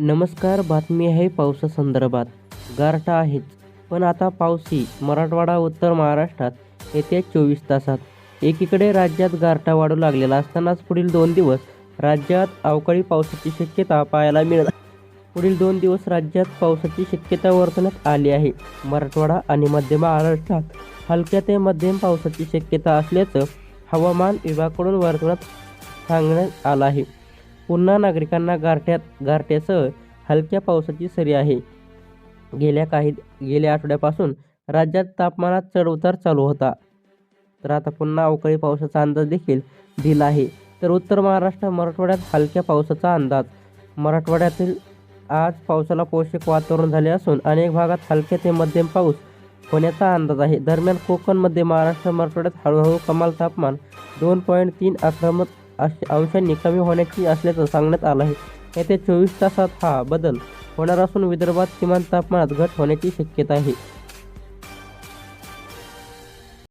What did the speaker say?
नमस्कार बातमी आहे पावसासंदर्भात गारठा आहेच. पण आता पावसी मराठवाडा उत्तर महाराष्ट्रात येत्या चोवीस तासात. एकीकडे राज्यात गारठा वाढू लागलेला असतानाच पुढील दोन दिवस राज्यात अवकाळी पावसाची शक्यता पाहायला मिळत. पुढील दोन दिवस राज्यात पावसाची शक्यता वर्तवण्यात आली आहे. मराठवाडा आणि मध्य महाराष्ट्रात हलक्या ते मध्यम पावसाची शक्यता असल्याचं हवामान विभागाकडून वर्तवण्यात सांगण्यात आलं आहे. पुन्हा नागरिकांना गारठ्यात गारठ्यासह हलक्या पावसाची सरी आहे. गेल्या काही गेल्या आठवड्यापासून राज्यात तापमानात चढउतार चालू होता. तर आता पुन्हा अवकाळी पावसाचा अंदाज देखील दिला आहे. तर उत्तर महाराष्ट्र मराठवाड्यात हलक्या पावसाचा अंदाज. मराठवाड्यातील आज पावसाला पोषक वातावरण झाले असून अनेक भागात हलक्या ते मध्यम पाऊस होण्याचा अंदाज आहे. दरम्यान कोकणमध्ये महाराष्ट्र मराठवाड्यात हळूहळू कमाल तापमान दोन पॉईंट तीन आक्रमक अंशांनी कमी होण्याची असल्याचं सांगण्यात आलं आहे. येत्या चोवीस तासात हा बदल होणार असून विदर्भात किमान तापमानात घट होण्याची शक्यता आहे.